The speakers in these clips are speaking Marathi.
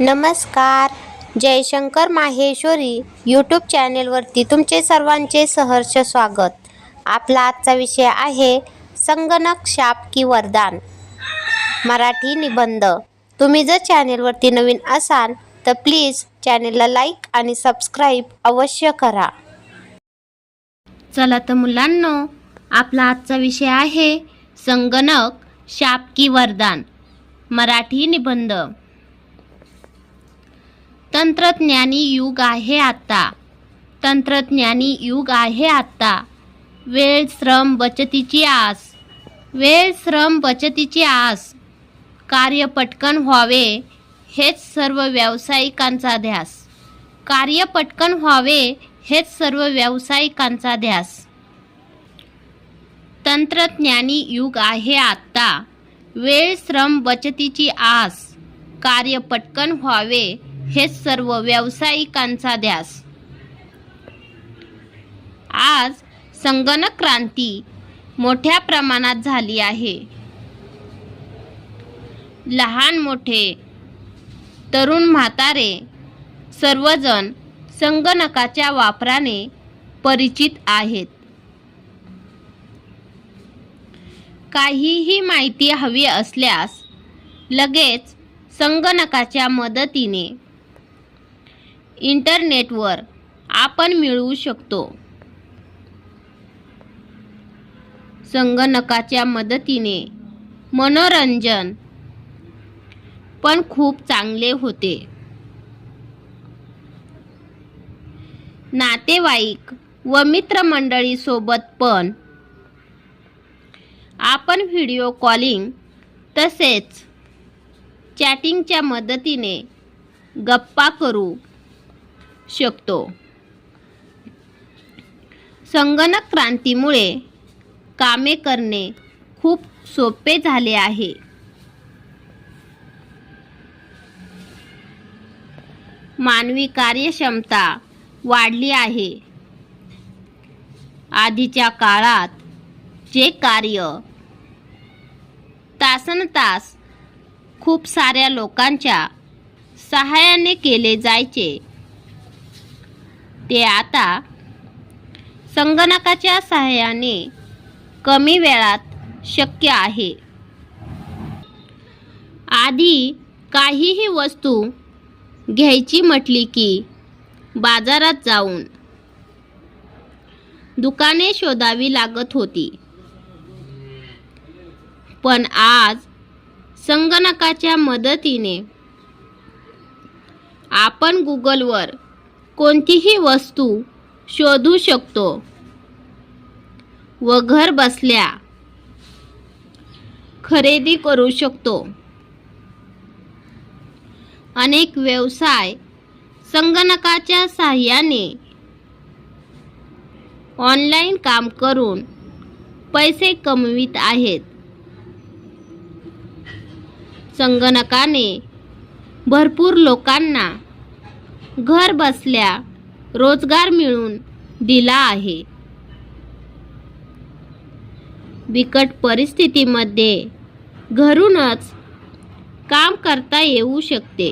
नमस्कार. जयशंकर माहेश्वरी यूट्यूब चॅनेलवरती तुमचे सर्वांचे सहर्ष स्वागत. आपला आजचा विषय आहे संगणक शाप की वरदान? मराठी निबंध. तुम्ही जर चॅनेलवरती नवीन असाल तर प्लीज चॅनेलला लाईक आणि सबस्क्राईब अवश्य करा. चला तर मुलांनो आपला आजचा विषय आहे संगणक शाप की वरदान. मराठी निबंध. तंत्रज्ञानी युग आहे आता. तंत्रज्ञानी युग आहे आता. वेळ श्रम बचतीची आस. वेळ श्रम बचतीची आस. कार्य पटकन व्हावे हेच सर्व व्यावसायिकांचा ध्यास. कार्य पटकन व्हावे हेच सर्व व्यावसायिकांचा ध्यास. तंत्रज्ञानी युग आहे आत्ता वेळ श्रम बचतीची आस. कार्य पटकन व्हावे हेच सर्व व्यावसायिकांचा ध्यास. आज संगणक क्रांती मोठ्या प्रमाणात झाली आहे. लहान मोठे तरुण म्हातारे सर्वजण संगणकाच्या वापराने परिचित आहेत. काहीही माहिती हवी असल्यास लगेच संगणकाच्या मदतीने इंटरनेटवर आपण मिळवू शकतो. संगणकाच्या मदतीने मनोरंजन पण खूप चांगले होते. नातेवाईक व मित्रमंडळीसोबत पण आपण व्हिडिओ कॉलिंग तसेच चॅटिंगच्या मदतीने गप्पा करू शकतो. संगणक क्रांतीमुळे कामे करणे खूप सोपे झाले आहे. मानवी कार्यक्षमता वाढली आहे. आधीच्या काळात जे कार्य तासन तास खूप साऱ्या लोकांच्या सहाय्याने केले जायचे ते आता संगणकाच्या सहाय्याने कमी वेळात शक्य आहे. आधी काहीही वस्तू घ्यायची म्हटली की बाजारात जाऊन दुकाने शोधावी लागत होती. पण आज संगणकाच्या मदतीने आपण गुगलवर कोणतीही वस्तू शोधू शकतो. व घर बसल्या खरेदी करू शकतो. अनेक व्यवसाय संगणकाच्या सहाय्याने ऑनलाईन काम करून पैसे कमवित आहेत. संगणकाने भरपूर लोकांना घर बसल्या रोजगार मिळून दिला आहे. बिकट परिस्थितीमध्ये घरूनच काम करता येऊ शकते.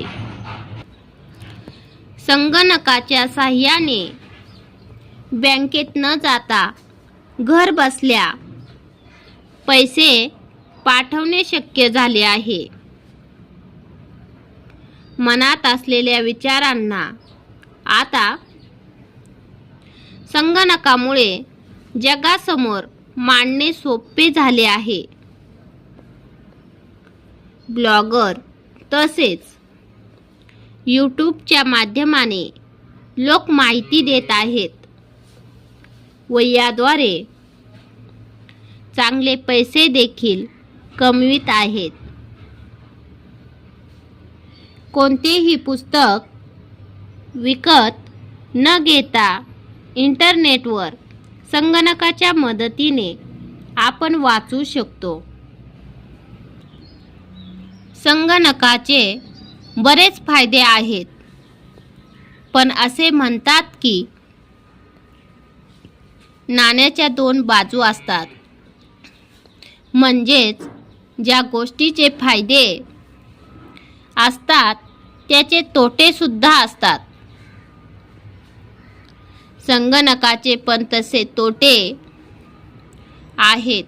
संगणकाच्या साह्याने बँकेत न जाता घर बसल्या पैसे पाठवणे शक्य झाले आहे. मनात असलेल्या विचारांना. आता संगणकामुळे जगासमोर मांडणे सोपे झाले आहे. ब्लॉगर तसेच यूट्यूबच्या माध्यमाने लोक माहिती देत आहेत. व याद्वारे चांगले पैसे देखील कमवित आहेत. कोणतेही पुस्तक विकत न घेता इंटरनेटवर संगणकाच्या मदतीने आपण वाचू शकतो. संगणकाचे बरेच फायदे आहेत. पण असे म्हणतात की नाण्याच्या दोन बाजू असतात. म्हणजेच ज्या गोष्टीचे फायदे असतात त्याचे तोटेसुद्धा असतात. संगणकाचे पण तसे तोटे आहेत.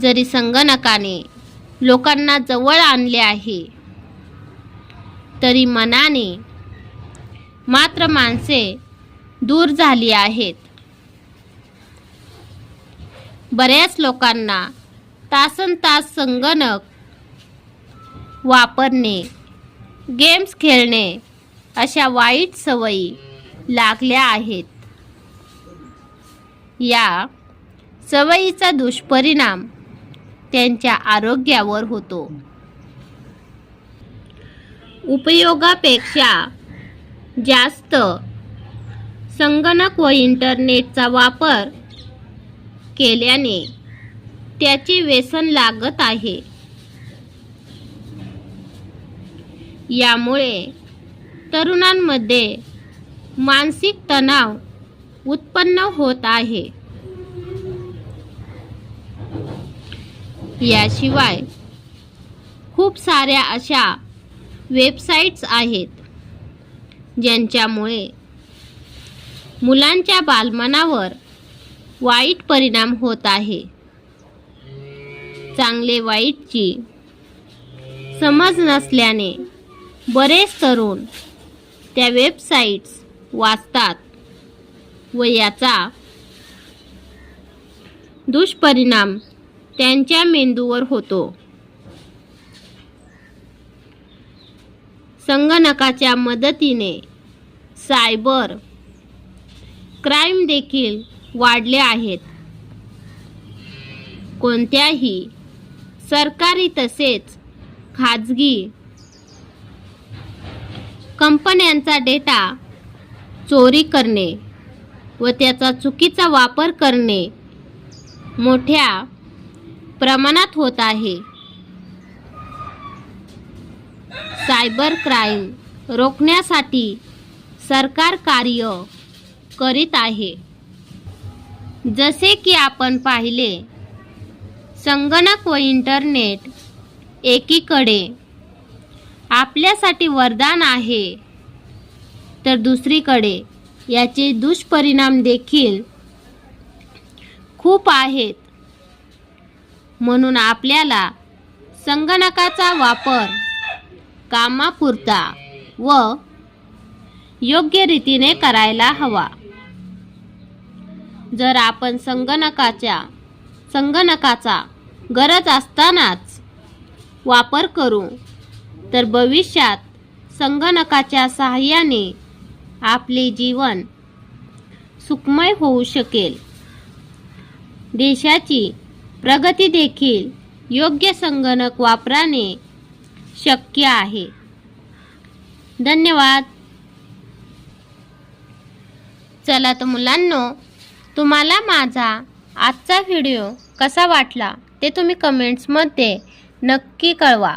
जरी संगणकाने लोकांना जवळ आणले आहे तरी मनाने मात्र माणसे दूर झाली आहेत. बऱ्याच लोकांना तासन तास संगणक वापरणे गेम्स खेळणे अशा वाईट सवयी लागल्या आहेत. या सवयीचा दुष्परिणाम त्यांच्या आरोग्यावर होतो. उपयोगापेक्षा जास्त संगणक व इंटरनेटचा वापर केल्याने त्याचे व्यसन लागत आहे. यामुळे तरुणांमध्ये मानसिक तणाव उत्पन्न होत आहे. याशिवाय खूप साऱ्या अशा वेबसाईट्स आहेत ज्यांच्यामुळे मुलांच्या बालमनावर वाईट परिणाम होत आहे. चांगले वाईटची समज नसल्याने बरेच तरुण त्या वेबसाईट्स वाचतात व याचा दुष्परिणाम त्यांच्या मेंदूवर होतो. संगणकाच्या मदतीने सायबर क्राईम देखील वाढले आहेत. कोणत्याही सरकारी तसेच खाजगी कंपन्यांचा डेटा चोरी करणे व त्याचा चुकीचा वापर करणे मोठ्या प्रमाणात होत आहे. सायबर क्राईम रोखण्यासाठी सरकार कार्य करीत आहे. जसे की आपण पाहिले संगणक व इंटरनेट एकीकडे आपल्यासाठी वरदान आहे. तर दुसरीकडे याचे दुष्परिणाम देखील खूप आहेत. म्हणून आपल्याला संगणकाचा वापर कामापुरता व योग्य रीतीने करायला हवा. जर आपण संगणकाच्या संगणकाचा गरज असतानाच वापर करू तर भविष्यात संगणकाच्या सहाय्याने आपले जीवन सुखमय होऊ शकेल. देशाची प्रगती देखील योग्य संगणक वापराने शक्य आहे. धन्यवाद. चला तर मुलांनो तुम्हाला माझा आजचा व्हिडिओ कसा वाटला ते तुम्ही कमेंट्समध्ये नक्की कळवा.